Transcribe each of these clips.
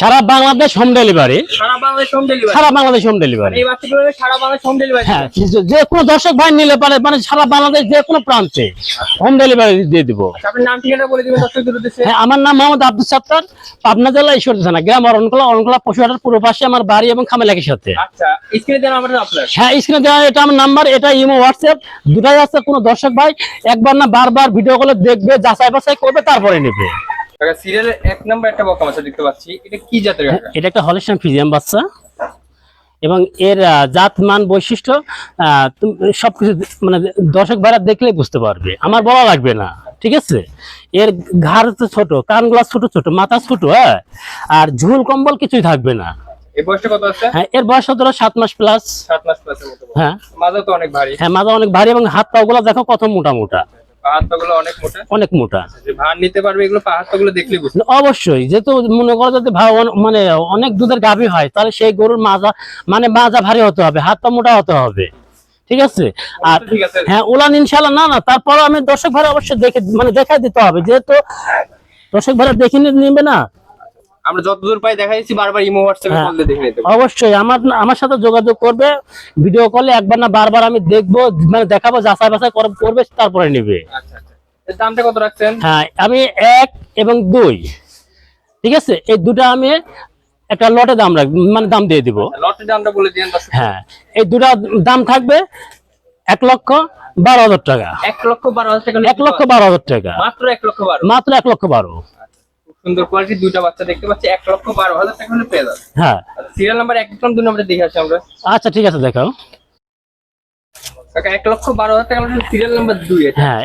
সারা Bangladesh home delivery সারা Bangladesh home delivery সারা Bangladesh home delivery এই বাচ্চাগুলো সারা বাংলাদেশ হোম ডেলিভারি হ্যাঁ যে- কোনো দর্শক ভাই নিলে পারে মানে সারা বাংলাদেশ যে কোনো প্রান্তে হোম ডেলিভারি দিয়ে দিব। আচ্ছা, আপনার নাম ঠিকানা বলে দিবেন দর্শকদের উদ্দেশ্যে হ্যাঁ আমার নাম মোহাম্মদ আব্দুল সাত্তার পাবনা জেলা ঈশ্বর থানা গ্রাম অরণকলা অরণকলা পশুহাটের পূর্ব পাশে আমার বাড়ি এবং খামেলাকির সাথে। আচ্ছা স্ক্রিনে আপনার। হ্যাঁ স্ক্রিনে দেওয়া এটা আমার নাম্বার এটা ইমো হোয়াটসঅ্যাপ দুটাই আছে কোনো দর্শক ভাই একবার না বারবার ভিডিও কলে দেখবে যাচাই বাছাই করবে তারপরে নেবে। কাকা সিরিয়ালের এক নাম্বার একটা বকা মাছ দেখতে পাচ্ছি। এটা কি জাতের এটা একটা হলিস্টান ফিজিয়াম বাচ্চা। এবং এর জাত মান বৈশিষ্ট্য সবকিছু মানে দর্শক ভাইরা দেখলেই বুঝতে পারবে। আমার বলা লাগবে না ঠিক আছে? এর ঘাড় তো ছোট কানগুলা ছোট ছোট মাথা ছোট হ্যাঁ? আর ঝুল কম্বল কিছুই থাকবে না। বয়সটা কত আছে? হ্যাঁ এর বয়স হতো সাত মাস প্লাস মাস বয়স। হ্যাঁ। মাজা তো অনেক ভারী। হ্যাঁ মাজা অনেক ভারী এবং হাত পাগুলো দেখো কত মোটা মোটা। হাত অনেক মোটা? অনেক মোটা। ভার নিতে পারবে এগুলো পা হাত পাগুলো অবশ্যই। যেহেতু মনে করো যদি মানে অনেক দুধের গাভী হয় তাহলে সেই গরুর মাজা মানে মাজা ভারী হতে হবে হাতটা মোটা হতে হবে। ঠিক আছে? আর হ্যাঁ ইনশাল্লাহ না না তারপর আমি দর্শক ভাড়া অবশ্যই দেখে মানে দেখাই দিতে হবে। যেহেতু দর্শক ভাড়া দেখিনি নিবে না আমরা যতদূর পাই দেখা যাচ্ছি বারবার ইমো হোয়াটসঅ্যাপে হ্যাঁ। কল দিয়ে দেখে নিতে অবশ্যই আমার আমার সাথে যোগাযোগ করবে ভিডিও কলে একবার না বারবার আমি দেখব মানে দেখাবো যাচাই বাছাই কর- করবে তারপরে নিবে। আচ্ছা আচ্ছা। দামটা কত রাখছেন? হ্যাঁ আমি এক এবং দুই। ঠিক আছে? এই দুটা আমি একটা লটে দাম রাখ মানে দাম দিয়ে দিব। লটের দামটা বলে দিন হ্যাঁ এই দুটা দাম থাকবে এক লক্ষ বারো হাজার টাকা। এক লক্ষ বারো হাজার টাকা এক লক্ষ বারো হাজার টাকা। মাত্র এক লক্ষ বারো। মাত্র এক লক্ষ বারো। সুন্দর কোয়ালিটি দুইটা বাচ্চা দেখতে পাচ্ছি। এক লক্ষ বারো হাজার টাকা হলে পেয়ে যাবে। হ্যাঁ। সিরিয়াল নাম্বার একদম দু দুই নম্বরে দেখে আসি আমরা। আচ্ছা ঠিক আছে দেখাও। এক লক্ষ বারো হাজার টাকা সিরিয়াল নাম্বার দুই হ্যাঁ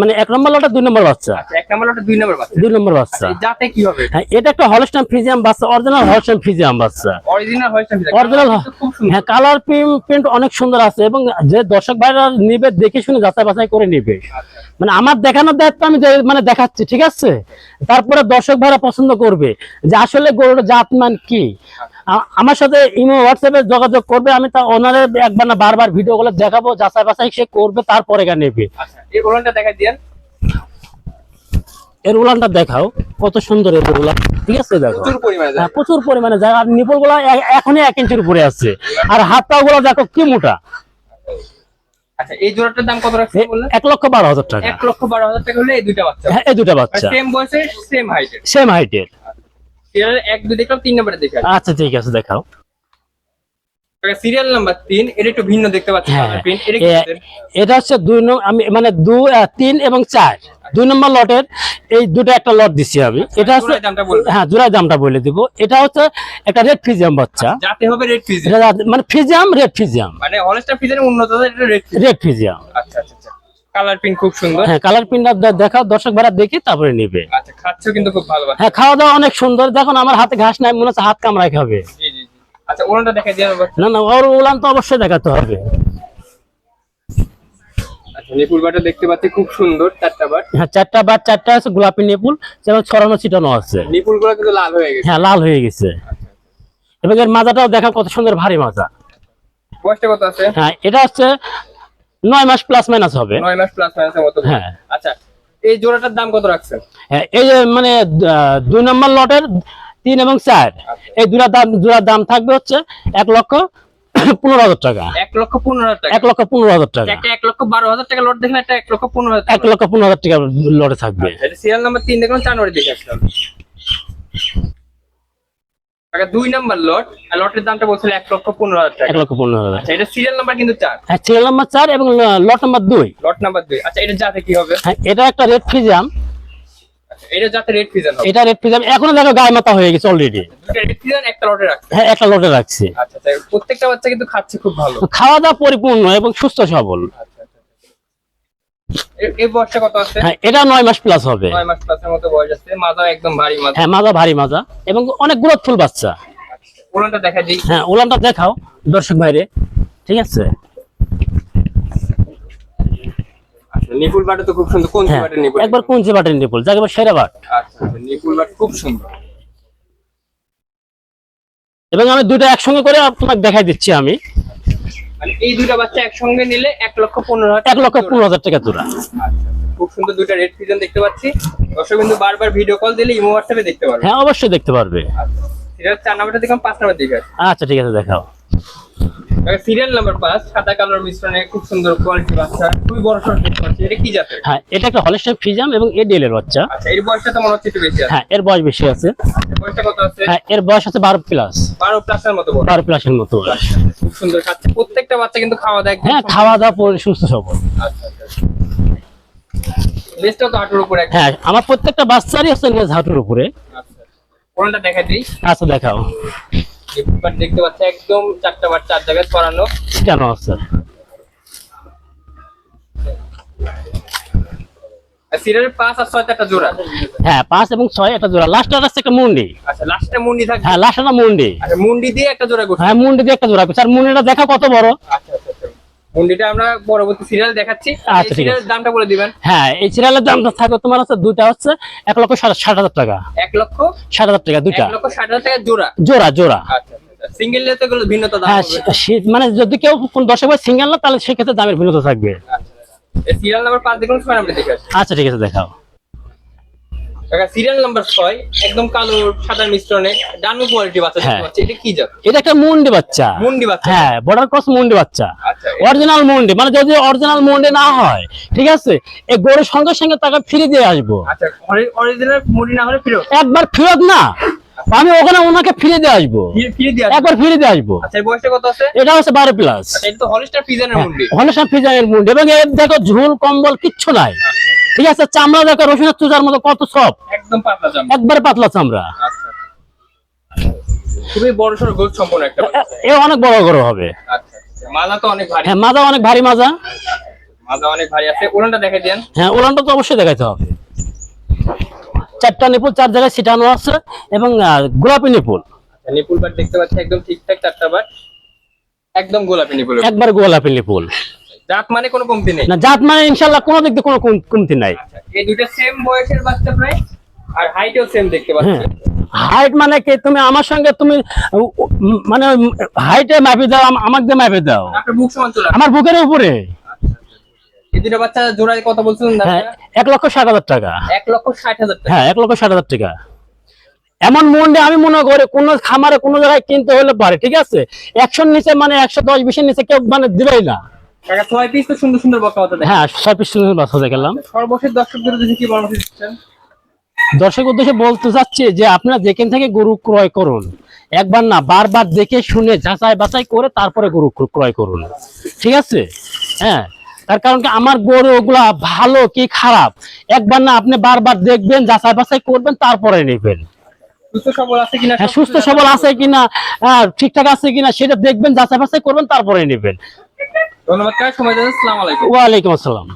মানে এক নম্বর লটে দুই নম্বর বাচ্চা। আচ্ছা, এক নম্বর লটে দুই নম্বর বাচ্চা। দুই নম্বর বাচ্চা। এই কি হবে? হ্যাঁ এটা একটা হলস্টাইন ফ্রিজিয়াম বাচ্চা অরিজিনাল হলস্টাইন ফ্রিজিয়াম বাচ্চা। অরিজিনাল হয়েছে অরিজিনাল হ্যাঁ কালার প্রিন্ট অনেক সুন্দর আছে এবং যে দর্শক ভাইরা নিবে দেখে শুনে যাচাই বাছাই করে নিবে। আচ্ছা। মানে আমার দেখানোর দায়িত্ব আমি মানে দেখাচ্ছি ঠিক আছে? তারপরে দর্শক ভাইরা পছন্দ করবে যে আসলে গরুর জাত মান কি? আমার সাথে ইমো হোয়াটসঅ্যাপে যোগাযোগ করবে আমি তা ওনারে একবার না বারবার ভিডিও গুলো দেখাবো যাচাই বাছাই সে করবে তারপরে গা নেবে। আচ্ছা এই এর উলানটা দেখাও কত সুন্দর এর উলান। ঠিক আছে দেখো। প্রচুর পরিমাণে হ্যাঁ, যায়। প্রচুর পরিমাণে যায় আর নিপলগুলা এখনই এক ইঞ্চির উপরে আছে। আর হাত পা গুলো দেখো কি মোটা। আচ্ছা এই জোড়াটার দাম কত রাখছেন বললেন? এক লক্ষ বারো হাজার টাকা। এক লক্ষ বারো হাজার টাকা হলে এই দুইটা বাচ্চা। হ্যাঁ এই দুটা বাচ্চা। সেম বয়সের সেম হাইটের সেম হাইটের এক দুই দেখলাম তিন নম্বরে দেখে আচ্ছা ঠিক আছে দেখাও। সিরিয়াল নাম্বার তিন এটা একটু ভিন্ন দেখতে পাচ্ছি হ্যাঁ এটা? এটা হচ্ছে দুই আমি মানে আহ, তিন এবং চার। দুই নম্বর লটের এই দুটো একটা লট দিচ্ছি আমি। এটা হচ্ছে দামটা বলবেন। হ্যাঁ জোড়ায় দামটা বলে দিব। এটা হচ্ছে একটা রেড ফিজিয়াম বাচ্চা। যাতে হবে রেড এটা যা- মানে ফিজিয়াম রেড ফিজিয়াম মানে উন্নত রেড ফিজিয়াম আচ্ছা আচ্ছা আচ্ছা। কালার প্রিন্ট খুব সুন্দর। হ্যাঁ কালার প্রিন্টটা দেখাও দর্শক ভাড়া দেখি তারপরে নিবে। আচ্ছা খাচ্ছেও কিন্তু খুব ভালো হ্যাঁ খাওয়া দাওয়া অনেক সুন্দর। দেখুন আমার হাতে ঘাস নাই মনে হচ্ছে হাত কামড়ায় খাবে। জি জি জি। আচ্ছা ওনাটা দেখা দিয়ে না না ওর উলান তো অবশ্যই দেখাতে হবে। আচ্ছা বাটা দেখতে পাচ্ছি খুব সুন্দর চারটা বাট। হ্যাঁ চারটা বার চারটা আছে গোলাপি নেপুল যেমন ছড়ানো ছিটানো আছে। নিপুল কিন্তু লাল হয়ে গেছে। হ্যাঁ লাল হয়ে গেছে। এবং এর মাজাটাও দেখা কত সুন্দর ভারী মাজা। বয়সটা কত আছে? হ্যাঁ এটা হচ্ছে নয় মাস প্লাস মাইনাস হবে। নয় মাস প্লাস মাইনাসের মতো হ্যাঁ। আচ্ছা এই জোড়াটার দাম কত রাখছেন? হ্যাঁ, এই যে মানে দুই নম্বর লটের তিন এবং চার। এই দুটা দাম দুটার দাম থাকবে হচ্ছে এক লক্ষ পনেরো হাজার টাকা। এক লক্ষ পনেরো হাজার টাকা। এক লক্ষ পনেরো হাজার টাকা। একটা এক লক্ষ বারো হাজার টাকা লট দেখলেন একটা এক লক্ষ পনেরো হাজার এক টাকা লক্ষ পনেরো হাজার টাকা লটে থাকবে। সিরিয়াল নাম্বার তিন দেখলাম চার নম্বরে দেখে আসলাম। দুই নাম্বার লট আর লটের দামটা বলছিল এক লক্ষ পনেরো হাজার টাকা। এক লক্ষ পনেরো হাজার। আচ্ছা এটা সিরিয়াল নাম্বার কিন্তু চার। হ্যাঁ সিরিয়াল নাম্বার চার এবং লট নাম্বার দুই। লট নাম্বার দুই। আচ্ছা এটা যাতে কি হবে? হ্যাঁ এটা একটা রেড ফিজাম আচ্ছা, এটা যাতে রেড হবে। এটা রেড ফিজাম এখনও দেখো গায়ে মাথা হয়ে গেছে অলরেডি রেড একটা লটে রাখছে। হ্যাঁ একটা লটে রাখছি। আচ্ছা প্রত্যেকটা বাচ্চা কিন্তু খাচ্ছে খুব ভালো। খাওয়া দাওয়া পরিপূর্ণ এবং সুস্থ সবল আচ্ছা এই বয়সটা কত আছে? হ্যাঁ এটা নয় মাস প্লাস হবে। নয় মাস প্লাসের মতো বয়স আছে। মাজা একদম ভারী মাজা। হ্যাঁ মাজা ভারী মাজা। এবং অনেক গ্রোথফুল বাচ্চা। দেখা দিই। হ্যাঁ দেখাও দর্শক বাইরে ঠিক আছে? আচ্ছা নিপুল বাটা তো খুব সুন্দর। কোন বাটের নিপুল? একবার কুঞ্চি বাটের নিপুল? যাকে বলে সেরা বাট। আচ্ছা আচ্ছা নিপুল বাট খুব সুন্দর। এবং আমি দুটো একসঙ্গে করে তোমাকে দেখাই দিচ্ছি আমি। মানে এই দুটো বাচ্চা একসঙ্গে নিলে এক লক্ষ পনেরো হাজার এক লক্ষ পনেরো হাজার টাকা তোরা আচ্ছা, আচ্ছা। খুব সুন্দর দুইটা রেড ফিজন দেখতে পাচ্ছি। দর্শক কিন্তু বারবার ভিডিও কল দিলে ইমো হোয়াটসঅ্যাপে দেখতে পারবে। হ্যাঁ অবশ্যই দেখতে পারবে। আচ্ছা। এটা চার নাম্বারটা দেখলাম পাঁচ নাম্বার দিকে আচ্ছা ঠিক আছে দেখাও। সিরিয়াল নাম্বার পাঁচ সাদা কালোর মিশ্রণে খুব সুন্দর কোয়ালিটি বাচ্চা খুবই বড় দেখতে পাচ্ছি। এটা কি জাতের? হ্যাঁ এটা একটা হলিস্টার ফিজাম এবং এডিএল এর বাচ্চা। আচ্ছা এর বয়সটা তো মনে হচ্ছে একটু বেশি আছে। হ্যাঁ এর বয়স বেশি আছে। বয়সটা কত আছে? হ্যাঁ এর বয়স আছে বারো প্লাস বারো প্লাসের মতো বড় বারো প্লাসের মতো খুব সুন্দর খাচ্ছে। প্রত্যেকটা বাচ্চা কিন্তু খাওয়া দাওয়া হ্যাঁ খাওয়া দাওয়া পরে সুস্থ সবল। আচ্ছা আচ্ছা লেজটা তো হাঁটুর উপরে হ্যাঁ আমার প্রত্যেকটা বাচ্চারই আছে লেজ হাঁটুর উপরে। আচ্ছা কোনটা দেখা দিই? আচ্ছা দেখাও। এবার দেখতে পাচ্ছি একদম চারটা বার চার জায়গায় ছড়ানো। কেন আছে? সিরিয়ালের পাঁচ আর ছয়টা একটা জোড়া। হ্যাঁ পাঁচ এবং ছয় একটা জোড়া। লাস্টটা আছে একটা মুন্ডি। আচ্ছা লাস্টে মুন্ডি হ্যাঁ লাস্টটা মুন্ডি। আচ্ছা মুন্ডি দিয়ে একটা জোড়া করছি হ্যাঁ মুন্ডি দিয়ে একটা জোড়া। স্যার মুন্ডিটা দেখা কত বড়? আচ্ছা। মুন্ডিটা আমরা পরবর্তী সিরিয়াল দেখাচ্ছি। আচ্ছা, সিরিয়ালের দামটা বলে দিবেন। হ্যাঁ এই সিরিয়ালের দামটা থাকবে তোমার হচ্ছে দুইটা হচ্ছে এক লক্ষ ষাট হাজার টাকা। এক লক্ষ ষাট হাজার টাকা দুইটা। এক লক্ষ ষাট হাজার টাকা জোড়া। জোড়া জোড়া। আচ্ছা সিঙ্গেল তো এগুলো ভিন্নতা দাম হ্যাঁ মানে যদি কেউ কোন দর্শক সিঙ্গেল না তাহলে সেক্ষেত্রে দামের ভিন্নতা থাকবে। সিরিয়াল নাম্বার পাঁচ দেখুন আচ্ছা ঠিক আছে দেখাও। সিরিয়াল নাম্বার ছয় একদম কালো সাদার মিশ্রণে ডানু কোয়ালিটি বাচ্চা দেখতে হ্যাঁ। পাচ্ছি। এটা কি জাত? এটা একটা মুন্ডি বাচ্চা। মুন্ডি বাচ্চা। হ্যাঁ বর্ডার ক্রস মুন্ডি বাচ্চা। আচ্ছা অরিজিনাল মুন্ডি মানে যদি অরিজিনাল মুন্ডি না হয় ঠিক আছে? এই গরুর সঙ্গে সঙ্গে তাকে ফিরে দিয়ে আসব। আচ্ছা অরিজিনাল মুন্ডি না হলে ফিরো একবার ফেরত না আমি ওখানে ওনাকে ফিরে দিয়ে আসব। ফিরে একবার ফিরে দিয়ে আসব। আচ্ছা এটা হচ্ছে বারো প্লাস আচ্ছা হলিস্টার পিজনের মুন্ডি। হলসান ফিজানের মুন্ডি। এবং এর দেখো ঝুল কম্বল কিচ্ছু নাই। ঠিক আছে চামড়া দেখো রসুনের চুজার মতো কত সব। একদম পাতলা জামা একবারে পাতলা চামড়া। খুবই বড় সড় গোল সম্পন্ন একটা এ অনেক বড় বড় হবে। আচ্ছা। মাজা তো অনেক ভারী। হ্যাঁ মাজা অনেক ভারী মাজা। মাজা অনেক ভারী আছে। ওলানটা দেখে দেন। হ্যাঁ ওলানটা তো অবশ্যই দেখাইতে হবে। চারটা নিপুল চার জায়গায় ছিটানো আছে এবং গোলাপি নিপুল। আচ্ছা, নিপুল বার দেখতে পাচ্ছি একদম ঠিকঠাক চারটা বার একদম গোলাপি নিপুল একবার গোলাপি নিপুল। জাত মানে কোনো কমতি নেই। না জাত মানে ইনশাল্লাহ কোনো দিক দিয়ে কোনো কমতি নাই। আচ্ছা, এই দুইটা সেম বয়সের বাচ্চা প্রায় আর হাইটও সেম দেখতে পাচ্ছি। হ্যাঁ হাইট মানে কি তুমি আমার সঙ্গে তুমি মানে হাইটে মাপি দাও আমাকে মাপি দাও। আমার বুকের উপরে। দুটো বাচ্চা জোড়ায় কত বলছিলেন হ্যাঁ এক লক্ষ ষাট হাজার টাকা। এক লক্ষ ষাট হাজার টাকা। হ্যাঁ এক লক্ষ ষাট হাজার টাকা। এমন মন্ডে আমি মনে করি কোন খামারে কোনো জায়গায় কিনতে হলে পারে ঠিক আছে? একশোর নিচে মানে একশো দশ বিশের নিচে কেউ মানে দিবেই না। ছয় পিস তো সুন্দর সুন্দর বকা মতো হ্যাঁ ছয় পিস বাচ্চা দেখালাম। সর্বশেষ দর্শকদের যদি কি পরামর্শ দিচ্ছেন? দর্শক উদ্দেশ্যে বলতে চাচ্ছি যে আপনারা যেখান থেকে গরু ক্রয় করুন একবার না বারবার দেখে শুনে যাচাই বাছাই করে তারপরে গরু ক্রয় করুন। ঠিক আছে? হ্যাঁ তার কারণ কি আমার গরু ওগুলা ভালো কি খারাপ? একবার না আপনি বারবার দেখবেন যাচাই বাছাই করবেন তারপরে নেবেন। সুস্থ সবল আছে কিনা? হ্যাঁ সব সুস্থ কিছু সবল আছে কিনা? হ্যাঁ, ঠিকঠাক আছে কিনা সেটা দেখবেন যাচাই বাছাই করবেন তারপরে নেবেন। ধন্যবাদ সময় দেন আসসালামু আলাইকুম। ওয়ালাইকুম আসসালাম।